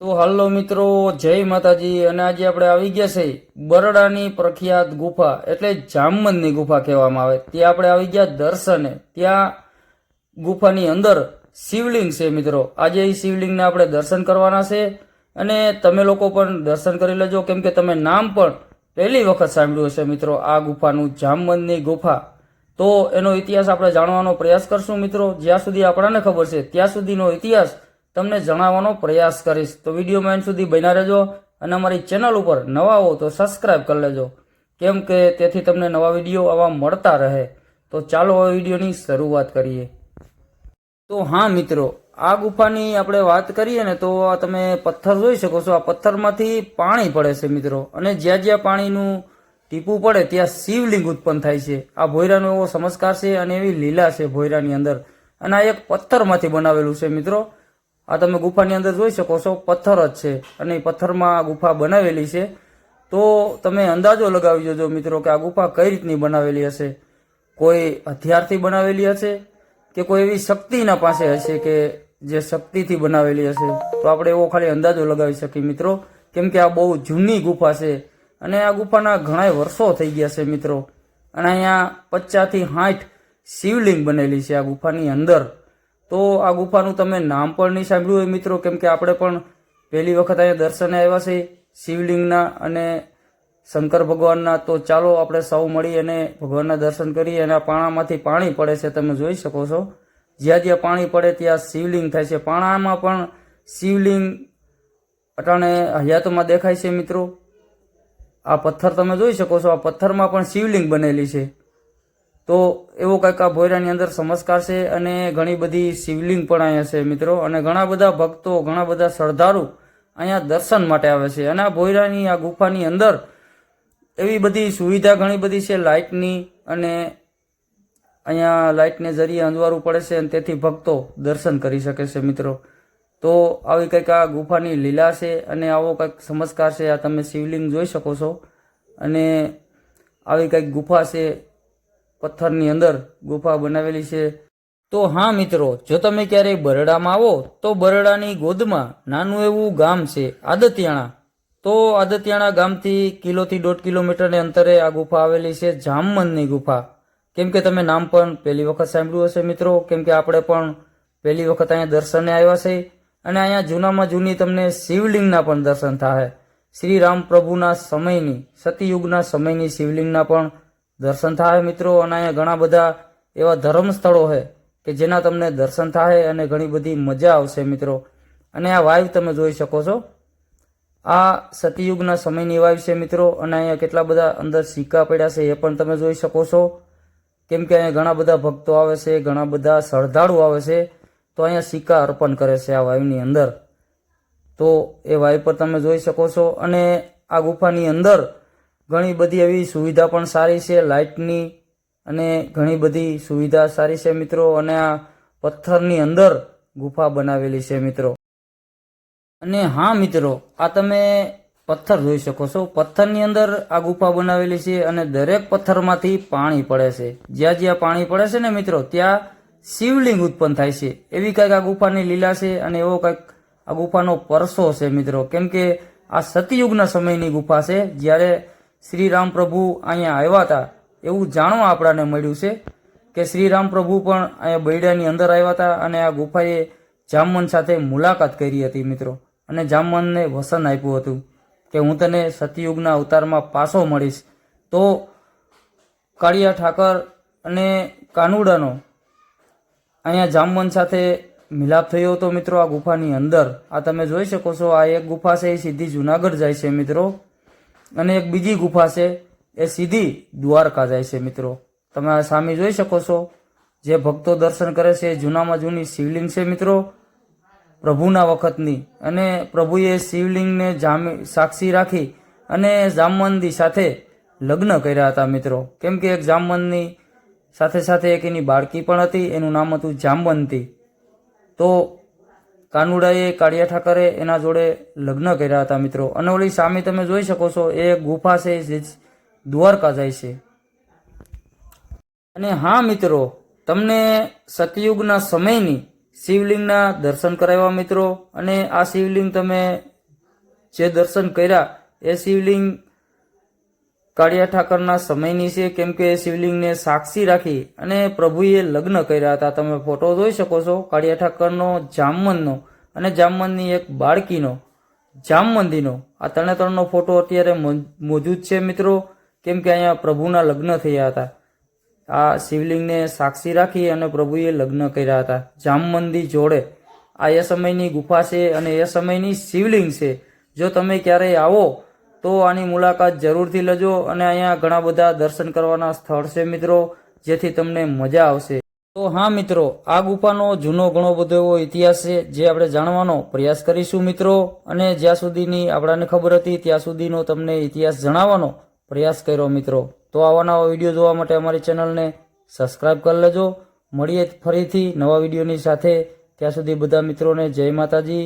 તો હાલો મિત્રો, જય માતાજી. અને આજે આપણે આવી ગયા છે બરડાની પ્રખ્યાત ગુફા, એટલે જામમંદની ગુફા કહેવામાં આવે. ત્યાં આપણે આવી ગયા દર્શને. ત્યાં ગુફાની અંદર શિવલિંગ છે મિત્રો. આજે એ શિવલિંગને આપણે દર્શન કરવાના છે. અને તમે લોકો પણ દર્શન કરી લેજો. કેમ કે તમે નામ પણ પહેલી વખત સાંભળ્યું હશે મિત્રો, આ ગુફાનું જામમંદની ગુફા. તો એનો ઇતિહાસ આપણે જાણવાનો પ્રયાસ કરશું મિત્રો. જ્યાં સુધી આપણને ખબર છે, ત્યાં સુધીનો ઇતિહાસ તમને જણાવવાનો પ્રયાસ કરીશ. તો વિડીયોમાં એન્ડ સુધી બન્યા રહેજો અને અમારી ચેનલ ઉપર નવા હો તો સબસ્ક્રાઈબ કરી લેજો. કેમ કે તેથી તમને નવા વીડિયો આવા મળતા રહે. તો ચાલો આ વિડીયોની શરૂઆત કરીએ. તો હા મિત્રો, આ ગુફાની આપણે વાત કરીએ ને તો આ તમે પથ્થર જોઈ શકો છો. આ પથ્થરમાંથી પાણી પડે છે મિત્રો. અને જ્યાં જ્યાં પાણીનું ટીપું પડે ત્યાં શિવલિંગ ઉત્પન્ન થાય છે. આ ભોયરાનો એવો સમસ્કાર છે અને એવી લીલા છે ભોયરાની અંદર. અને આ એક પથ્થરમાંથી બનાવેલું છે મિત્રો. આ તમે ગુફાની અંદર જોઈ શકો છો, પથ્થર જ છે અને પથ્થરમાં ગુફા બનાવેલી છે. તો તમે અંદાજો લગાવી જોજો મિત્રો કે આ ગુફા કઈ રીતની બનાવેલી હશે? કોઈ હથિયારથી બનાવેલી હશે કે કોઈ એવી શક્તિના પાસે હશે કે જે શક્તિથી બનાવેલી હશે? તો આપણે એવો ખાલી અંદાજો લગાવી શકીએ મિત્રો. કેમ કે આ બહુ જૂની ગુફા છે અને આ ગુફાના ઘણા વર્ષો થઈ ગયા છે મિત્રો. અને અહીંયા પચાસથી સાઠ શિવલિંગ બનેલી છે આ ગુફાની અંદર. તો આ ગુફાનું તમે નામ પણ નહીં સાંભળ્યું હોય મિત્રો, કેમ કે આપણે પણ પહેલી વખત અહીંયા દર્શને આવ્યા છે શિવલિંગના અને શંકર ભગવાનના. તો ચાલો આપણે સૌ મળી અને ભગવાનના દર્શન કરીએ અને પાણામાંથી પાણી પડે છે, તમે જોઈ શકો છો. જ્યાં જ્યાં પાણી પડે ત્યાં શિવલિંગ થાય છે. પાણામાં પણ શિવલિંગ અટાણે હયાતમાં દેખાય છે મિત્રો. આ પથ્થર તમે જોઈ શકો છો, આ પથ્થરમાં પણ શિવલિંગ બનેલી છે. તો એવો કંઈક આ ભોયરાની અંદર સમસ્કાર છે અને ઘણી બધી શિવલિંગ પણ અહીંયા છે મિત્રો. અને ઘણા બધા ભક્તો, ઘણા બધા શ્રદ્ધાળુ અહીંયા દર્શન માટે આવે છે. અને આ ભોયરાની, આ ગુફાની અંદર એવી બધી સુવિધા ઘણી બધી છે લાઇટની અને અહીંયા લાઇટને જરીએ અંજવારું પડે છે અને તેથી ભક્તો દર્શન કરી શકે છે મિત્રો. તો આવી કંઈક આ ગુફાની લીલા છે અને આવો કંઈક સમસ્કાર છે. આ તમે શિવલિંગ જોઈ શકો છો. અને આવી કંઈક ગુફા છે પથ્થરની અંદર ગુફા બનાવેલી છે. તો હા મિત્રો, જો તમે ક્યારેય બરડામાં આવો, તો બરડાની ગોદમાં નાનું એવું ગામ છે, આદતિયાણા. તો આદતિયાણા ગામથી કિલોથી દોઢ કિલોમીટરને અંતરે આ ગુફા આવેલી છે, જામમનની ગુફા. કેમ કે તમે નામ પણ પહેલી વખત સાંભળ્યું હશે મિત્રો, કેમ કે આપણે પણ પહેલી વખત અહીંયા દર્શને આવ્યા છે. અને અહીંયા જૂનામાં જૂની તમને શિવલિંગના પણ દર્શન થાય. શ્રી રામ પ્રભુના સમયની, સતયુગના સમયની શિવલિંગના પણ દર્શન થાય મિત્રો, અને અહીંયા ઘણા બધા એવા ધર્મ સ્થળો છે કે જેના તમને દર્શન થાય અને ઘણી બધી મજા આવશે મિત્રો. અને આ વાઇવ તમે જોઈ શકો છો. આ સતયુગના સમયની વાઇવ છે મિત્રો, અને અહીંયા કેટલા બધા અંદર સિક્કા પડ્યા છે એ પણ તમે જોઈ શકો છો. કેમ કે અહીંયા ઘણા બધા ભક્તો આવે છે, ઘણા બધા શ્રદ્ધાળુ આવે છે, તો અહીંયા સિક્કા અર્પણ કરે છે આ વાયુની અંદર. તો એ વાયુ પર તમે જોઈ શકો છો. અને આ ગુફાની અંદર ઘણી બધી એવી સુવિધા પણ સારી છે, લાઇટની અને ઘણી બધી સુવિધા સારી છે મિત્રો, અને આ પથ્થરની અંદર ગુફા બનાવેલી છે મિત્રો. અને હા મિત્રો, આ તમે પથ્થર જોઈ શકો છો. પથ્થરની અંદર આ ગુફા બનાવેલી છે અને દરેક પથ્થરમાંથી પાણી પડે છે. જ્યાં જ્યાં પાણી પડે છે ને મિત્રો, ત્યાં શિવલિંગ ઉત્પન્ન થાય છે. એવી કંઈક આ ગુફાની લીલા છે અને એવો કંઈક આ ગુફાનો પરસો છે મિત્રો. કેમ કે આ સતયુગના સમયની ગુફા છે, જ્યારે શ્રી રામ પ્રભુ અહીંયા આવ્યા હતા. એવું જાણવા આપણાને મળ્યું છે કે શ્રી રામ પ્રભુ પણ અહીંયા બૈડાની અંદર આવ્યા હતા અને આ ગુફાએ જામવન સાથે મુલાકાત કરી હતી મિત્રો. અને જામવનને વસન આપ્યું હતું કે હું તને સતયુગના અવતારમાં પાછો મળીશ. તો કાળિયા ઠાકર અને કાનુડાનો અહીંયા જામવન સાથે મિલાપ થયો હતો મિત્રો આ ગુફાની અંદર. આ તમે જોઈ શકો છો આ એક ગુફા છે, એ સીધી જુનાગઢ જાય છે મિત્રો. અને એક બીજી ગુફા છે, એ સીધી દ્વારકા જાય છે મિત્રો. તમે સામે જોઈ શકો છો, જે ભક્તો દર્શન કરે છે જૂનામાં જૂની શિવલિંગ છે મિત્રો, પ્રભુના વખતની. અને પ્રભુએ શિવલિંગને જામી, સાક્ષી રાખી અને જામવંતી સાથે લગ્ન કર્યા હતા મિત્રો. કેમ કે એક જામવંતની સાથે સાથે એક એની બાળકી પણ હતી, એનું નામ હતું જામવંતી. તો કાનુડાએ, કાળિયા ઠાકરે એના જોડે લગ્ન કર્યા હતા મિત્રો. અને ઓલી સામે તમે જોઈ શકો છો, એ ગુફા છે, જે દ્વારકા જાય છે. અને હા મિત્રો, તમને સતયુગના સમયની શિવલિંગના દર્શન કરાવ્યા મિત્રો. અને આ શિવલિંગ તમે જે દર્શન કર્યા, એ શિવલિંગ કાળિયા ઠાકરના સમયની છે કેમ કે શિવલિંગને સાક્ષી રાખી અને પ્રભુએ લગ્ન કર્યા હતા. તમે ફોટો જોઈ શકો છો. કાળિયા ઠાકરનો જામમનનો અને જામમનની એક બાળકીનો જામવંતીનો આ ત્રણે ત્રણનો ફોટો અત્યારે મોજૂદ છે મિત્રો. કેમ કે અહીંયા પ્રભુના લગ્ન થયા હતા. આ શિવલિંગને સાક્ષી રાખી અને પ્રભુએ લગ્ન કર્યા હતા. જામમંદી જોડે. આ એ સમયની ગુફા છે અને એ સમયની શિવલિંગ છે. જો તમે ક્યારેય આવો તો આની મુલાકાત જરૂરથી લેજો અને અહીંયા ઘણા બધા દર્શન કરવાના સ્થળ છે મિત્રો, જેથી તમને મજા આવશે. તો હા મિત્રો, આ ગુફાનો જૂનો ઘણો બધો એવો ઇતિહાસ છે, જે આપણે જાણવાનો પ્રયાસ કરીશું મિત્રો. અને જ્યાં સુધીની આપણાને ખબર હતી, ત્યાં સુધીનો તમને ઇતિહાસ જણાવવાનો પ્રયાસ કર્યો મિત્રો. તો આવા નવા વીડિયો જોવા માટે અમારી ચેનલને સબસ્ક્રાઈબ કરી લેજો. મળીએ ફરીથી નવા વિડીયોની સાથે. ત્યાં સુધી બધા મિત્રોને જય માતાજી.